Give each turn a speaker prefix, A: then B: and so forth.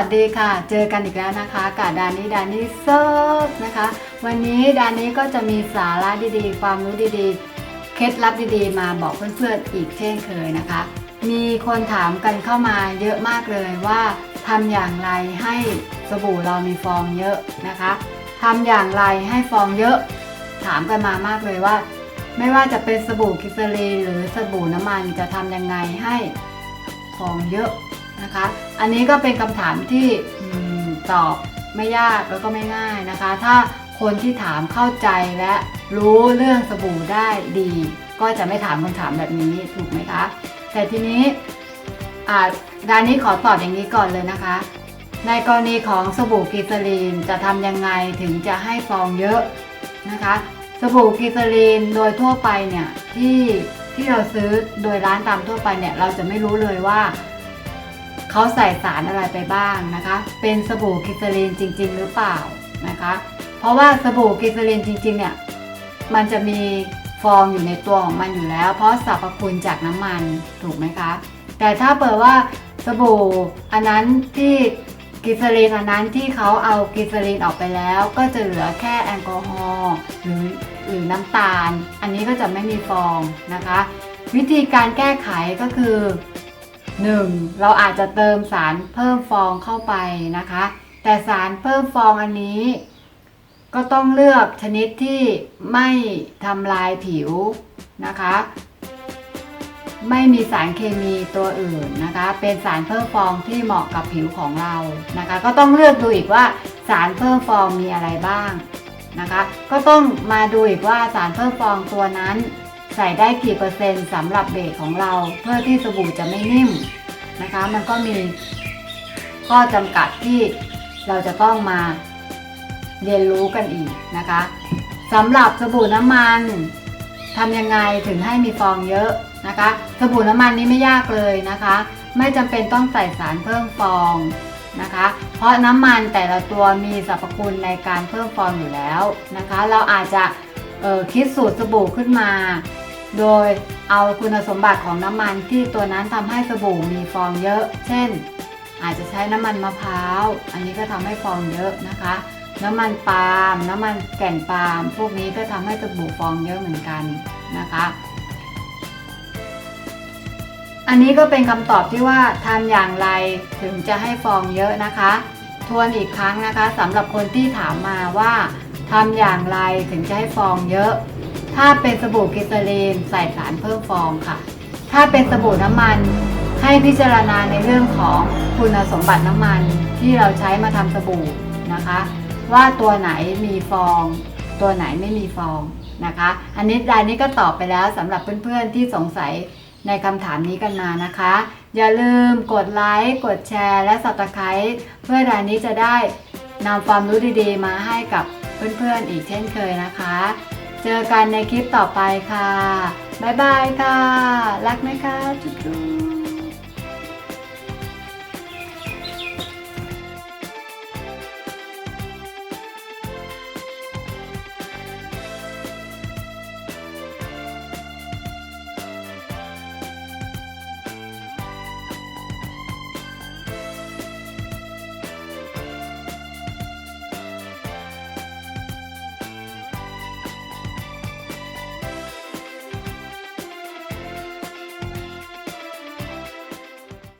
A: ัสดีค่ะ เจอกันอีกแล้วนะคะกับดานี้ดานี้เซิร์ฟนะคะ วันนี้ดานี้ก็จะมีสาระดีๆ ความรู้ดีๆ เคล็ดลับดีๆ มาบอกเพื่อนๆอีกเช่นเคยนะคะ มีคนถามกันเข้ามาเยอะมากเลยว่าทำอย่างไรให้สบู่เรามีฟองเยอะนะคะทำอย่างไรให้ฟองเยอะ ถามกันมามากเลยว่า ไม่ว่าจะเป็นสบู่กิสลีหรือสบู่น้ำมันจะทำยังไงให้ฟองเยอะ นะคะ อันนี้ก็เป็นคำถามที่ตอบไม่ยากแล้วก็ไม่ง่ายนะคะ ถ้าคนที่ถามเข้าใจและรู้เรื่องสบู่ได้ดี ก็จะไม่ถามคำถามแบบนี้ถูกไหมคะ แต่ทีนี้อ่าดานนี้ขอตอบอย่างนี้ก่อนเลยนะคะ ในกรณีของสบู่กลีเซอรีนจะทำยังไงถึงจะให้ฟองเยอะนะคะ สบู่กลีเซอรีนโดยทั่วไปเนี่ยที่ที่เราซื้อโดยร้านตามทั่วไปเนี่ยเราจะไม่รู้เลยว่า เขาใส่สารอะไรไปบ้างนะคะ เป็นสบู่กลีเซอรีนจริง ๆ หรือเปล่านะคะ เพราะว่าสบู่กลีเซอรีนจริง ๆ เนี่ย มันจะมีฟองอยู่ในตัวของมันอยู่แล้ว เพราะสรรพคุณจากน้ำมันถูกไหมคะ แต่ถ้าเปิดว่าสบู่อันนั้นที่กลีเซอรีนอันนั้นที่เขาเอากลีเซอรีนออกไปแล้ว ก็จะเหลือแค่แอลกอฮอล์หรือหรือน้ำตาล อันนี้ก็จะไม่มีฟองนะคะ วิธีการแก้ไขก็คือ 1. เราอาจจะเติมสารเพิ่มฟองเข้าไปนะคะ แต่สารเพิ่มฟองอันนี้ ก็ต้องเลือกชนิดที่ไม่ทำลายผิวนะคะ ไม่มีสารเคมีตัวอื่นนะคะ เป็นสารเพิ่มฟองที่เหมาะกับผิวของเรานะคะ ก็ต้องเลือกดูอีกว่าสารเพิ่มฟองมีอะไรบ้างนะคะ ก็ต้องมาดูอีกว่าสารเพิ่มฟองตัวนั้น ใส่ได้กี่เปอร์เซ็นต์สำหรับเบสของเรา เพื่อที่สบู่จะไม่นิ่มนะคะ มันก็มีข้อจำกัดที่เราจะต้องมาเรียนรู้กันอีกนะคะสำหรับสบู่น้ำมันทำยังไงถึงให้มีฟองเยอะนะคะ สบู่น้ำมันนี้ไม่ยากเลยนะคะ ไม่จำเป็นต้องใส่สารเพิ่มฟองนะคะ เพราะน้ำมันแต่ละตัวมีสรรพคุณในการเพิ่มฟองอยู่แล้วนะคะ เราอาจจะคิดสูตรสบู่ขึ้นมา โดยเอาคุณสมบัติของน้ำมันที่ตัวนั้นทำให้สบู่มีฟองเยอะ เช่น อาจจะใช้น้ำมันมะพร้าว อันนี้ก็ทำให้ฟองเยอะนะคะ น้ำมันปาล์ม น้ำมันแก่นปาล์ม พวกนี้ก็ทำให้สบู่ฟองเยอะเหมือนกันนะคะ อันนี้ก็เป็นคำตอบที่ว่าทำอย่างไรถึงจะให้ฟองเยอะนะคะ ทวนอีกครั้งนะคะสำหรับคนที่ถามมาว่าทำอย่างไรถึงจะให้ฟองเยอะ ถ้าเป็นสบู่กลีเซอรีนใส่สารเพิ่มฟองค่ะ ถ้าเป็นสบู่น้ำมัน ให้พิจารณาในเรื่องของคุณสมบัติน้ำมันที่เราใช้มาทำสบู่นะคะ ว่าตัวไหนมีฟอง ตัวไหนไม่มีฟองนะคะ อันนี้รายนี้ก็ตอบไปแล้วสำหรับเพื่อนๆที่สงสัยในคำถามนี้กันมานะคะ อย่าลืมกดไลค์กดแชร์และ subscribe เพื่อรายนี้จะได้นำความรู้ดีๆ มาให้กับเพื่อนๆอีกเช่นเคยนะคะ เจอกันในคลิปต่อไปค่ะ บ๊ายบายค่ะ รักนะคะจุ๊บ